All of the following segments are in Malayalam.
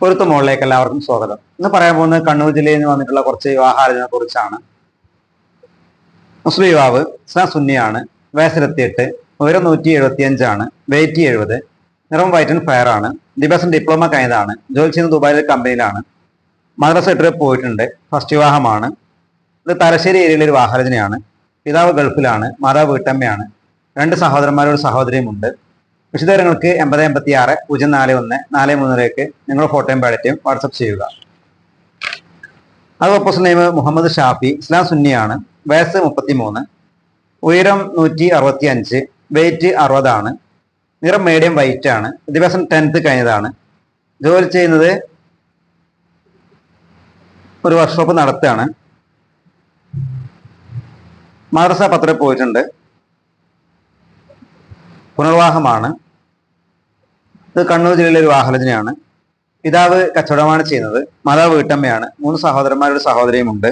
പൊരുത്ത മുകളിലേക്ക് എല്ലാവർക്കും സ്വാഗതം. ഇന്ന് പറയാൻ പോകുന്നത് കണ്ണൂർ ജില്ലയിൽ നിന്ന് വന്നിട്ടുള്ള കുറച്ച് വിവാഹാലോചനയെ കുറിച്ചാണ്. മുസ്ലിം യുവാവ് സുന്നിയാണ് വയസ്സിലെത്തിയിട്ട് ഉയരം നൂറ്റി എഴുപത്തി അഞ്ചാണ് വെയിറ്റ് എഴുപത് നിറം വൈറ്റ് ആൻഡ് ഫയർ ആണ് വിദ്യാഭ്യാസം ഡിപ്ലോമ കഴിഞ്ഞതാണ് ജോലി ചെയ്യുന്ന ദുബായിലെ കമ്പനിയിലാണ് മദ്രസ ഇട്ട് പോയിട്ടുണ്ട് ഫസ്റ്റ് വിവാഹമാണ്. ഇത് തലശ്ശേരി ഏരിയയിലെ ഒരു വാഹനജനയാണ് പിതാവ് ഗൾഫിലാണ് മാതാവ് വീട്ടമ്മയാണ്. രണ്ട് സഹോദരന്മാരും ഒരു സഹോദരിയുമുണ്ട് വിശദവിവരങ്ങൾക്ക് എൺപത് എൺപത്തി ആറ് പൂജ്യം നാല് ഒന്ന് നാല് മൂന്നിലേക്ക് നിങ്ങളുടെ ഫോട്ടോയും ബാലറ്റും വാട്സപ്പ് ചെയ്യുക. അത് ഓപ്പോസിറ്റ് നെയിം മുഹമ്മദ് ഷാഫി ഇസ്ലാം സുന്നിയാണ് വയസ്സ് മുപ്പത്തി മൂന്ന് ഉയരം നൂറ്റി അറുപത്തി അഞ്ച് വെയിറ്റ് അറുപതാണ് നിറം മീഡിയം വൈറ്റ് ആണ്. വിദ്യാഭ്യാസം ടെൻത്ത് കഴിഞ്ഞതാണ്. ജോലി ചെയ്യുന്നത് ഒരു വർക്ക്ഷോപ്പ് നടത്തുകയാണ്. മദ്രസ പത്രം പോയിട്ടുണ്ട്. പുനർവാഹമാണ് ഇത് കണ്ണൂർ ജില്ലയിലെ ഒരു വാഹനത്തിനെയാണ് പിതാവ് കച്ചവടമാണ് ചെയ്യുന്നത് മാതാവ് വീട്ടമ്മയാണ് മൂന്ന് സഹോദരന്മാരുടെ സഹോദരിയും ഉണ്ട്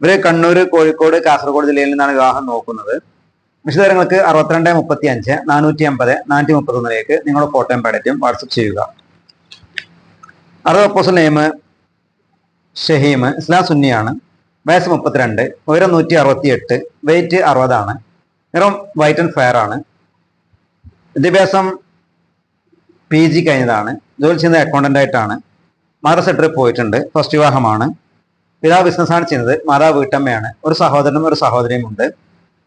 ഇവർ കണ്ണൂർ കോഴിക്കോട് കാസർഗോഡ് ജില്ലയിൽ നിന്നാണ് വിവാഹം നോക്കുന്നത്. വിശദവിവരങ്ങൾക്ക് അറുപത്തിരണ്ട് മുപ്പത്തി അഞ്ച് നാനൂറ്റി അമ്പത് നാനൂറ്റി മുപ്പത്തി ഒന്നിലേക്ക് നിങ്ങളുടെ ഫോട്ടോയും പാടറ്റും വാട്സപ്പ് ചെയ്യുക. അറുപത് അപ്പോസൽ നെയ്മ് ഷഹീം ഇസ്ലാം സുന്നിയാണ്. വയസ്സ് മുപ്പത്തിരണ്ട് ഉയരം നൂറ്റി അറുപത്തി എട്ട് വെയിറ്റ് അറുപതാണ്. നിറം വൈറ്റ് ആൻഡ് ഫെയർ ആണ്. വിദ്യാഭ്യാസം പി ജി കഴിഞ്ഞതാണ്. ജോലി ചെയ്യുന്നത് അക്കൗണ്ടന്റ് ആയിട്ടാണ്. മാതാ സെക്രട്ടറി പോയിട്ടുണ്ട്. ഫസ്റ്റ് വിവാഹമാണ്. പിതാവ് ബിസിനസ്സാണ് ചെയ്യുന്നത്. മാതാവ് വീട്ടമ്മയാണ്. ഒരു സഹോദരനും ഒരു സഹോദരിയും ഉണ്ട്.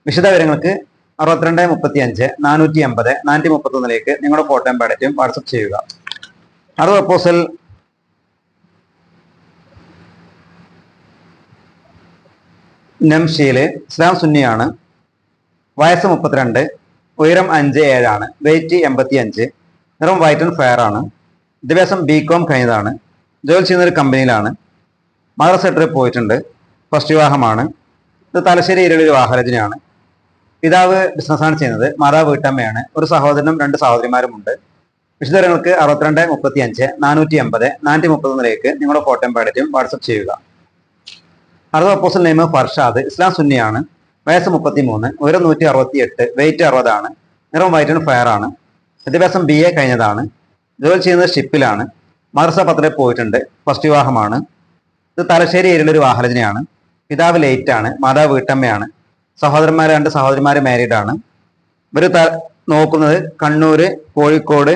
വിശദ വിവരങ്ങൾക്ക് അറുപത്തിരണ്ട് മുപ്പത്തി അഞ്ച് നാനൂറ്റി എൺപത് നാനൂറ്റി മുപ്പത്തി ഒന്നിലേക്ക് നിങ്ങളുടെ ഫോട്ടോയും പാടറ്റും വാട്സപ്പ് ചെയ്യുക. അടുത്ത പ്രപ്പോസൽ നംഷീൽ ഇസ്ലാം സുന്നിയാണ്. വയസ്സ് മുപ്പത്തിരണ്ട് ഉയരം അഞ്ച് ഏഴാണ്. വെയിറ്റ് എൺപത്തി അഞ്ച് നിറം വൈറ്റ് ആൻഡ് ഫെയർ ആണ്. വിദ്യാഭ്യാസം ബി കോം കഴിഞ്ഞതാണ്. ജോലി ചെയ്യുന്ന ഒരു കമ്പനിയിലാണ് മദർ സെക്രട്ടറി പോയിട്ടുണ്ട്. ഫസ്റ്റ് വിവാഹമാണ്. ഇത് തലശ്ശേരി ഏരിയയിലെ ഒരു വാഹനജനയാണ് പിതാവ് ബിസിനസ്സാണ് ചെയ്യുന്നത്. മാതാവ് വീട്ടമ്മയാണ്. ഒരു സഹോദരനും രണ്ട് സഹോദരിമാരുമുണ്ട്. വിശദങ്ങൾക്ക് അറുപത്തിരണ്ട് മുപ്പത്തി അഞ്ച് നാനൂറ്റി എൺപത് നാനൂറ്റി മുപ്പത്തൊന്നിലേക്ക് നിങ്ങളുടെ ഫോട്ടോയും പാടിറ്റും വാട്സപ്പ് ചെയ്യുക. അടുത്ത അപ്പോസൽ നെയിം ഫർഷാദ്. ഇസ്ലാം സുന്നിയാണ്. വയസ്സ് മുപ്പത്തി മൂന്ന് ഉയരം നൂറ്റി അറുപത്തി എട്ട് വെയിറ്റ് അറുപതാണ്. നിറം വൈറ്റ് ആൻഡ് ഫയർ ആണ്. വിദ്യാഭ്യാസം ബി എ കഴിഞ്ഞതാണ്. ജോലി ചെയ്യുന്നത് ഷിപ്പിലാണ്. മദർസ പത്രത്തിൽ പോയിട്ടുണ്ട്. ഫസ്റ്റ് വിവാഹമാണ്. ഇത് തലശ്ശേരി ഏരിയയിലെ ഒരു വാഹനജനയാണ് പിതാവ് ലേറ്റ് ആണ്. മാതാവ് വീട്ടമ്മയാണ്. സഹോദരന്മാർ രണ്ട് സഹോദരിമാർ മാരീഡ് ആണ്. ഇവർ നോക്കുന്നത് കണ്ണൂർ കോഴിക്കോട്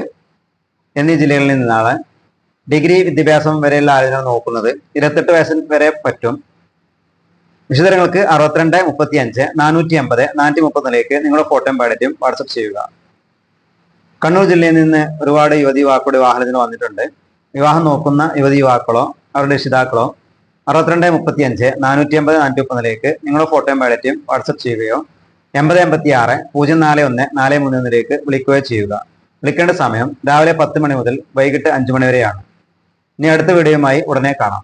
എന്നീ ജില്ലകളിൽ നിന്നാണ്. ഡിഗ്രി വിദ്യാഭ്യാസം വരെയുള്ള ആളുകൾ നോക്കുന്നത്. ഇരുപത്തെട്ട് വയസ്സിൽ വരെ പറ്റും. വിശദങ്ങൾക്ക് അറുപത്തിരണ്ട് മുപ്പത്തി അഞ്ച് നാനൂറ്റി അമ്പത് നാനൂറ്റി മുപ്പത്തിലേക്ക് നിങ്ങളുടെ ഫോട്ടോയും പാടറ്റും വാട്സപ്പ് ചെയ്യുക. കണ്ണൂർ ജില്ലയിൽ നിന്ന് ഒരുപാട് യുവതി യുവാക്കളുടെ വാഹനത്തിന് വന്നിട്ടുണ്ട്. വിവാഹം നോക്കുന്ന യുവതി യുവാക്കളോ അവരുടെ രക്ഷിതാക്കളോ അറുപത്തിരണ്ട് മുപ്പത്തി അഞ്ച് നാനൂറ്റി അമ്പത് നാനൂറ്റി മുപ്പതിലേക്ക് നിങ്ങളുടെ ഫോട്ടോയും പാടറ്റും വാട്സപ്പ് ചെയ്യുകയോ എൺപത് എൺപത്തി ആറ് പൂജ്യം നാല് ഒന്ന് നാല് മൂന്ന് ഒന്നിലേക്ക് വിളിക്കുകയോ ചെയ്യുക. വിളിക്കേണ്ട സമയം രാവിലെ പത്ത് മണി മുതൽ വൈകിട്ട് അഞ്ചു മണി വരെയാണ്. ഇനി അടുത്ത വീഡിയോയുമായി ഉടനെ കാണാം.